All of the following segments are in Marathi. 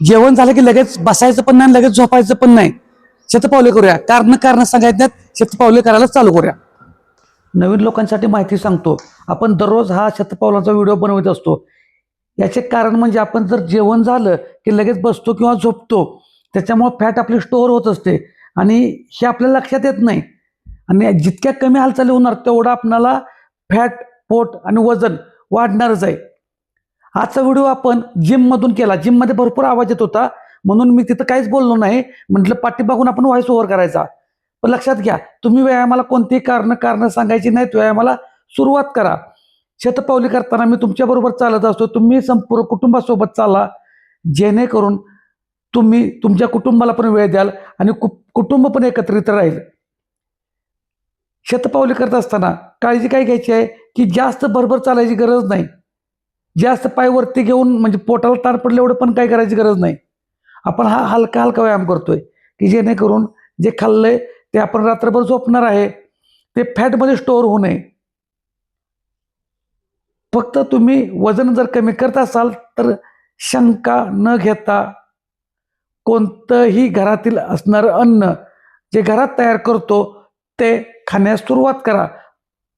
जेवण झालं की लगेच बसायचं पण नाही लगेच झोपायचं पण नाही. शतपावले करूया. कारण कारण सांगायचं नाहीत शतपावले करायला चालू करूया. नवीन लोकांसाठी माहिती सांगतो. आपण दररोज हा शतपावलाचा व्हिडिओ बनवत असतो. याचे कारण म्हणजे आपण जर जेवण झालं की लगेच बसतो किंवा झोपतो त्याच्यामुळे फॅट आपली स्टोअर होत असते आणि हे आपल्याला लक्षात येत नाही. आणि जितक्या कमी हालचाली होणार तेवढं आपणाला फॅट पोट आणि वजन वाढणारच आहे. आजचा व्हिडिओ आपण जिममधून केला. जिममध्ये भरपूर आवाज येत होता. म्हणून मी तिथं काहीच बोललो नाही. म्हटलं पाठीबागून आपण व्हॉइस ओव्हर करायचा. पण लक्षात घ्या तुम्ही व्यायामाला कोणतीही कारण कारणं सांगायची नाहीत. व्यायामाला सुरुवात करा. शतपावली करताना मी तुमच्याबरोबर चालत असतो. तुम्ही संपूर्ण कुटुंबासोबत चाला. जेणेकरून तुम्ही तुमच्या कुटुंबाला पण वेळ द्याल आणि कु कुटुंब पण एकत्रित राहील. शतपावली करत असताना काळजी काय घ्यायची आहे? की जास्त भरभर चालायची गरज नाही. जास्त पाय वरती घेऊन म्हणजे पोटाला ताण पडले एवढं पण काही करायची गरज नाही. आपण हा हलका हलका व्यायाम करतोय की जेणेकरून जे खाल्लंय ते आपण रात्रभर झोपणार आहे. ते फॅटमध्ये स्टोअर होऊ नये. फक्त तुम्ही वजन जर कमी करत असाल तर शंका न घेता कोणतंही घरातील असणारं अन्न जे घरात तयार करतो ते खाण्यास सुरुवात करा.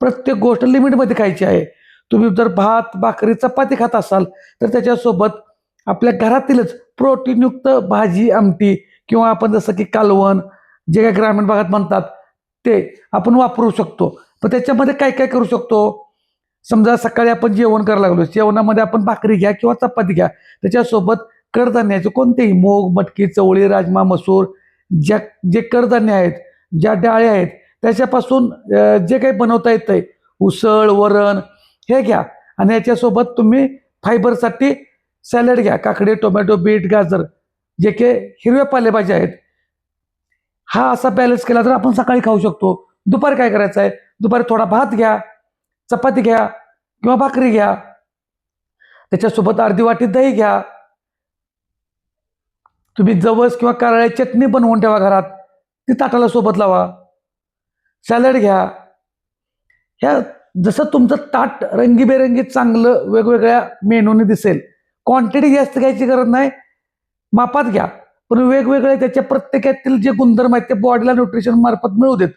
प्रत्येक गोष्ट लिमिटमध्ये खायची आहे. तुम्ही जर भात भाकरी चपाती खात असाल तर त्याच्यासोबत आपल्या घरातीलच प्रोटीनयुक्त भाजी आमटी किंवा आपण जसं की कालवण जे काय ग्रामीण भागात म्हणतात ते आपण वापरू शकतो. पण त्याच्यामध्ये काय काय करू शकतो? समजा सकाळी आपण जेवण करायला लागलो जेवणामध्ये आपण भाकरी घ्या किंवा चपाती घ्या त्याच्यासोबत कडधान्याचे कोणतेही मूग मटकी चवळी राजमा मसूर ज्या जे कडधान्य आहेत ज्या डाळी आहेत त्याच्यापासून जे काही बनवता येतं आहे उसळ वरण हे घ्या. आणि याच्यासोबत तुम्ही फायबरसाठी सॅलड घ्या. काकडी टोमॅटो बीट गाजर जे काही हिरव्या पालेभाज्या आहेत. हा असा बॅलन्स केला तर आपण सकाळी खाऊ शकतो. दुपारी काय करायचं आहे? दुपारी थोडा भात घ्या चपाती घ्या किंवा भाकरी घ्या. त्याच्यासोबत अर्धी वाटी दही घ्या. तुम्ही जवस किंवा कारळ्या चटणी बनवून ठेवा घरात. ती ताटाला सोबत लावा. सॅलड घ्या. ह्या जसं तुमचं ताट रंगीबेरंगी चांगलं वेगवेगळ्या मेनूने दिसेल. क्वांटिटी जास्त घ्यायची गरज नाही. मापात घ्या. पण वेगवेगळे त्याच्या प्रत्येकातील जे गुणधर्म आहेत ते बॉडीला न्यूट्रिशन मार्फत मिळू देत.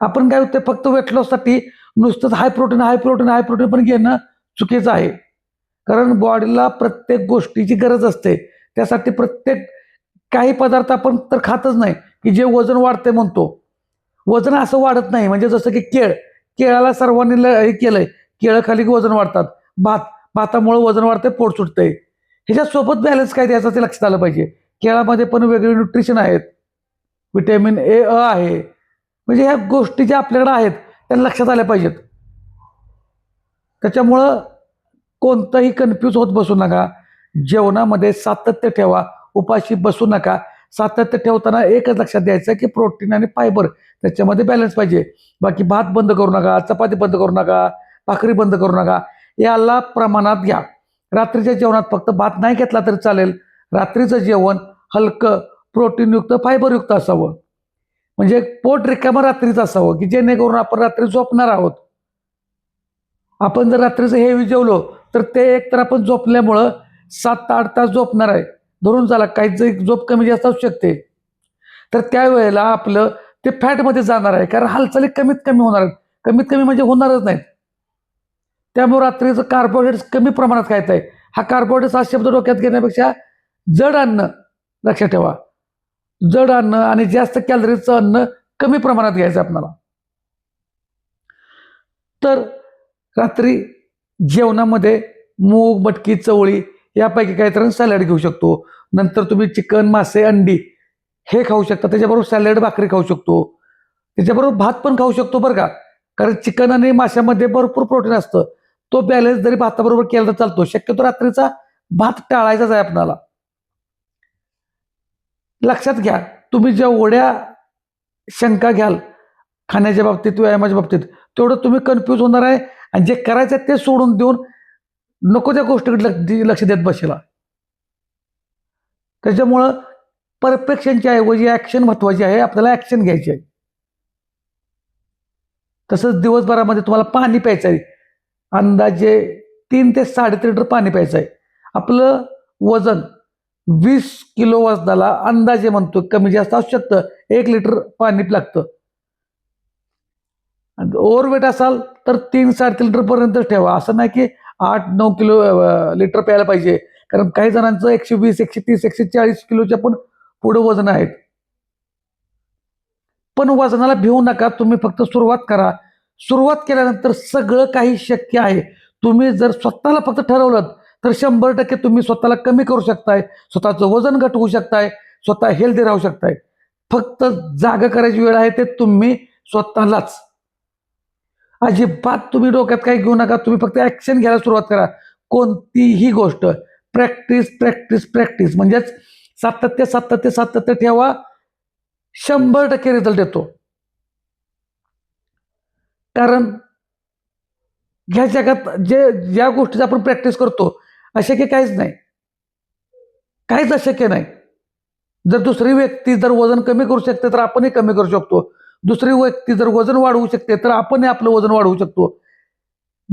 आपण काय होतं फक्त वेट लॉससाठी नुसतंच high protein high protein high protein पण घेणं चुकीचं आहे. कारण बॉडीला प्रत्येक गोष्टीची गरज असते. त्यासाठी प्रत्येक काही पदार्थ आपण तर खातच नाही की जे वजन वाढते म्हणतो. वजन असं वाढत नाही. म्हणजे जसं की केळ. केळाला सर्वांनी ल- हे केलंय. केळं खाली वजन वाढतात. भात भातामुळे वजन वाढतंय पोट सुटतंय. ह्याच्यासोबत बॅलन्स काय द्यायचं ते लक्षात आलं पाहिजे. केळामध्ये पण वेगळे न्यूट्रिशन आहेत. विटॅमिन ए अ आहे. म्हणजे ह्या गोष्टी ज्या आपल्याकडे आहेत त्या लक्षात आल्या पाहिजेत. त्याच्यामुळं कोणतंही कन्फ्यूज होत बसू नका. जेवणामध्ये सातत्य ठेवा. उपाशी बसू नका. सातत्य ठेवताना एकच लक्षात द्यायचं की प्रोटीन आणि फायबर त्याच्यामध्ये बॅलन्स पाहिजे. बाकी भात बंद करू नका चपाती बंद करू नका भाकरी बंद करू नका याला प्रमाणात घ्या. रात्रीच्या जेवणात फक्त भात नाही घेतला तरी चालेल. रात्रीचं जेवण हलकं प्रोटीनयुक्त फायबरयुक्त असावं. म्हणजे पोट रिकामं रात्रीचं असावं की जेणेकरून आपण रात्री झोपणार आहोत. आपण जर रात्रीचं हेवी जेवलो तर ते एक तर आपण झोपल्यामुळं सात ते आठ तास झोपणार आहे. धरून चाला काही जरी झोप कमी जास्त असू शकते. तर त्यावेळेला आपलं ते फॅटमध्ये जाणार आहे कारण हालचाली कमीत कमी होणार कमीत कमी म्हणजे होणारच नाहीत. त्यामुळे रात्रीचं कार्बोहायड्रेट्स कमी प्रमाणात खायचं आहे. हा कार्बोहायड्रेट्स हा शब्द डोक्यात घेण्यापेक्षा जड अन्न लक्षात ठेवा. जड अन्न आणि जास्त कॅलरीचं अन्न कमी प्रमाणात घ्यायचं आपणाला तर रात्री जेवणामध्ये मूग मटकी चवळी यापैकी काहीतरी सॅलड घेऊ शकतो. नंतर तुम्ही चिकन मासे अंडी हे खाऊ शकता त्याच्याबरोबर सॅलड भाकरी खाऊ शकतो. त्याच्याबरोबर भात पण खाऊ शकतो बरं का. कारण चिकन आणि माशामध्ये भरपूर प्रोटीन असतं. तो बॅलन्स जरी भाताबरोबर केला तर चालतो. शक्यतो रात्रीचा भात टाळायचाच आहे आपणाला. लक्षात घ्या तुम्ही जेवढ्या शंका घ्याल खाण्याच्या बाबतीत व्यायामाच्या बाबतीत तेवढं तुम्ही कन्फ्यूज होणार आहे. आणि जे करायचं आहे ते सोडून देऊन नको त्या गोष्टीकडे लक्ष- लक्ष देत बसेला त्याच्यामुळं परफेक्शनच्या ऐवजी ॲक्शन महत्वाची आहे आपल्याला ॲक्शन घ्यायची आहे. तसंच दिवसभरामध्ये तुम्हाला पाणी प्यायचं आहे. अंदाजे तीन ते साडेतीन लिटर पाणी प्यायचं आहे. आपलं वजन वीस किलो वजनाला अंदाजे म्हणतो कमी जास्त असू शकतं. एक लिटर पाणी लागतं. ओव्हरवेट असाल तर तीन साडेतीन लिटरपर्यंत ठेवा. असं नाही की आठ नऊ किलो लिटर प्यायला पाहिजे. कारण काही जणांचं एकशे वीस एकशे तीस एकशे चाळीस किलोच्या पण पुढे वजन आहेत. पण वजनाला भिवू नका तुम्ही फक्त सुरुवात करा. सुरुवात केल्यानंतर सगळं काही शक्य आहे. तुम्ही जर स्वतःला फक्त ठरवलं तर शंभर टक्के तुम्ही स्वतःला कमी करू शकताय. स्वतःचं वजन घटवू शकताय. स्वतः हेल्दी राहू शकताय. फक्त जागा करायची वेळ आहे ते तुम्ही स्वतःलाच. अजिबात तुम्ही डोक्यात काही घेऊ नका तुम्ही फक्त ऍक्शन घ्यायला सुरुवात करा. कोणतीही गोष्ट प्रॅक्टिस प्रॅक्टिस प्रॅक्टिस म्हणजेच सातत्य सातत्य सातत्य ठेवा. शंभर टक्के रिझल्ट येतो. कारण ह्या जगात जे ज्या गोष्टीचा आपण प्रॅक्टिस करतो अशक्य काहीच नाही. काहीच अशक्य नाही. जर दुसरी व्यक्ती जर वजन कमी करू शकते तर आपणही कमी करू शकतो. दुसरी व्यक्ती जर वजन वाढवू शकते तर आपणही आपलं वजन वाढवू शकतो.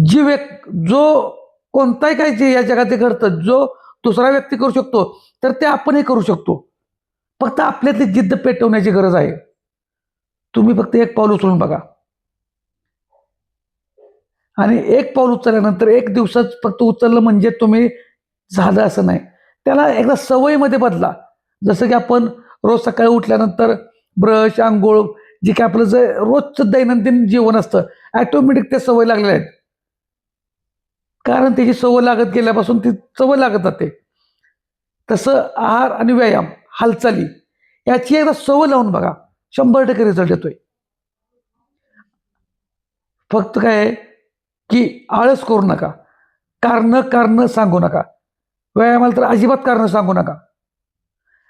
जी व्यक् जो कोणताही काही जे या जगात घडतं जो दुसरा व्यक्ती करू शकतो तर ते आपणही करू शकतो. फक्त आपल्यातली जिद्द पेटवण्याची गरज आहे. तुम्ही फक्त एक पाऊल उचलून बघा. आणि एक पाऊल उचलल्यानंतर एक दिवसात फक्त उचललं म्हणजे तुम्ही झालं असं नाही. त्याला एकदा सवयीमध्ये बदला. जसं की आपण रोज सकाळी उठल्यानंतर ब्रश आंघोळ जे काय आपलं जे रोजचं दैनंदिन जीवन असतं ॲटोमॅटिक ते सवय लागलेल्या आहेत. कारण त्याची सवय लागत गेल्यापासून ती सवय लागत जाते. तसं आहार आणि व्यायाम हालचाली याची एकदा सवय लावून बघा. शंभर टक्के रिझल्ट येतोय. फक्त काय आहे की आळस करू नका. कारण कारण सांगू नका. व्यायामाला तर अजिबात कारण सांगू नका.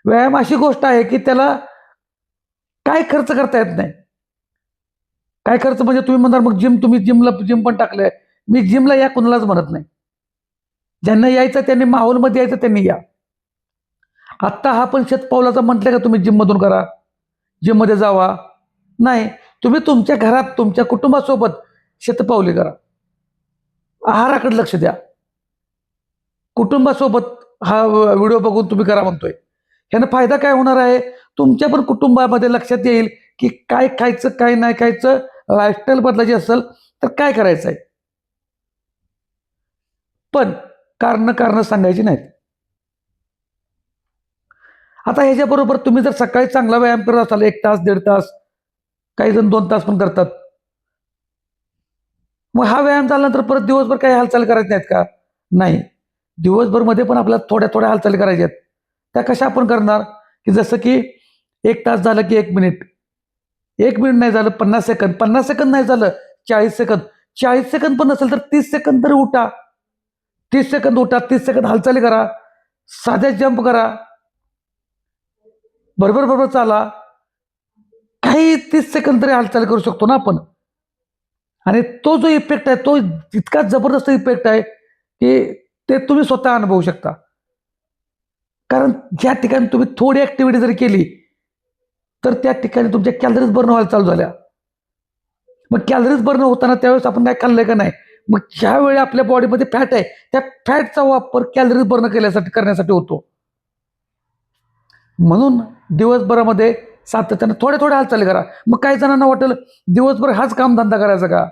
व्यायाम अशी गोष्ट आहे की त्याला काय खर्च करता येत नाही. काय खर्च म्हणजे तुम्ही म्हणणार मग जिम तुम्ही जिमला जिम पण टाकलंय. मी जिमला या कुणालाच म्हणत नाही. ज्यांना यायचं त्यांनी माहोलमध्ये यायचं त्यांनी या. आत्ता हा पण शेतपावलाचा म्हटलं का तुम्ही जिममधून करा. जिममध्ये जावा. नाही तुम्ही तुमच्या घरात तुमच्या कुटुंबासोबत शेतपावली करा. आहाराकडे लक्ष द्या. कुटुंबासोबत हा व्हिडिओ बघून तुम्ही करा म्हणतोय. ह्यानं फायदा काय होणार आहे? तुमच्या पण कुटुंबामध्ये लक्षात येईल की काय खायचं काय नाही खायचं लाईफस्टाईल बदलायची असेल तर काय करायचं आहे पण कारण कारण सांगायची नाहीत. आता ह्याच्याबरोबर तुम्ही जर सकाळी चांगला व्यायाम करत असाल एक तास दीड तास काही जण दोन तास पण करतात. मग हा व्यायाम झाल्यानंतर परत दिवसभर काही हालचाल करायची नाहीत का? नाही. दिवसभरमध्ये पण आपल्याला थोड्या थोड्या हालचाली करायच्या आहेत. त्या कशा आपण करणार? की जसं की एक तास झालं की एक मिनिट. एक मिनिट नाही झालं पन्नास सेकंद. पन्नास सेकंद नाही झालं चाळीस सेकंद. चाळीस सेकंद पण नसेल तर तीस सेकंद तरी उठा. तीस सेकंद उठा तीस सेकंद हालचाली करा साध्या जंप करा. बरोबर बरोबर चाला. काही तीस सेकंद तरी हालचाल करू शकतो ना आपण. आणि तो जो इफेक्ट आहे तो इतका जबरदस्त इफेक्ट आहे की ते तुम्ही स्वतः अनुभवू शकता. कारण ज्या ठिकाणी तुम्ही थोडी ॲक्टिव्हिटी जरी केली तर त्या ठिकाणी तुमच्या कॅलरीज बर्न व्हायला चालू झाल्या. मग कॅलरीज बर्न होताना त्यावेळेस आपण काय खाल्लं का नाही? मग ज्यावेळी आपल्या बॉडीमध्ये फॅट आहे त्या फॅटचा वापर कॅलरीज बर्न केल्यासाठी करण्यासाठी होतो. म्हणून दिवसभरामध्ये सातत्यानं थोड्या थोड्या हालचाली करा. मग काही जणांना वाटेल दिवसभर हाच कामधंदा करायचा का?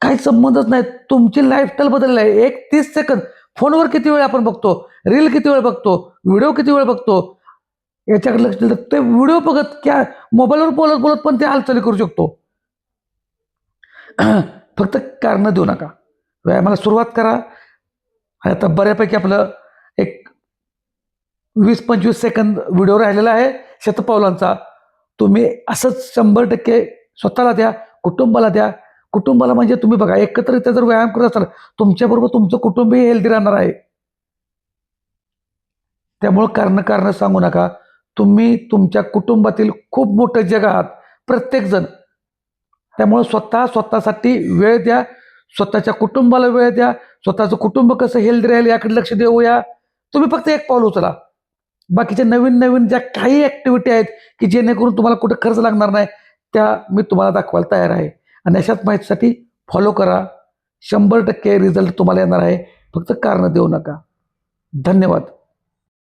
काही संबंधच नाही. तुमची लाईफस्टाईल बदलली आहे. एक तीस सेकंद फोनवर किती वेळ आपण बघतो? रील किती वेळ बघतो? व्हिडिओ किती वेळ बघतो? याच्याकडे लक्ष दिलं ते व्हिडिओ बघत क्या मोबाईलवर बोलत बोलत पण ते हालचाली करू शकतो. फक्त कारणं देऊ नका. व्यायामाला सुरुवात करा. आणि आता बऱ्यापैकी आपलं एक वीस पंचवीस सेकंद व्हिडिओ राहिलेला आहे शतपावलांचा. तुम्ही असंच शंभर टक्के स्वतःला द्या कुटुंबाला द्या. कुटुंबाला म्हणजे तुम्ही बघा एकत्रित जर व्यायाम करत असाल तुमच्याबरोबर तुमचं कुटुंबही हेल्दी राहणार आहे. त्यामुळं कारण कारण सांगू नका. तुम्ही तुमच्या कुटुंबातील खूप मोठं जग आहात. प्रत्येकजण त्यामुळं स्वतः स्वतःसाठी वेळ द्या. स्वतःच्या कुटुंबाला वेळ द्या. स्वतःचं कुटुंब कसं हेल्दी राहील याकडे लक्ष देऊया. तुम्ही फक्त एक पाऊल उचला. बाकीच्या नवीन नवीन ज्या काही ॲक्टिव्हिटी आहेत की जेणेकरून तुम्हाला कुठं खर्च लागणार नाही त्या मी तुम्हाला दाखवायला तयार आहे. आणि अशाच माहितीसाठी फॉलो करा. शंभर टक्के रिझल्ट तुम्हाला येणार आहे. फक्त कारणं देऊ नका. धन्यवाद.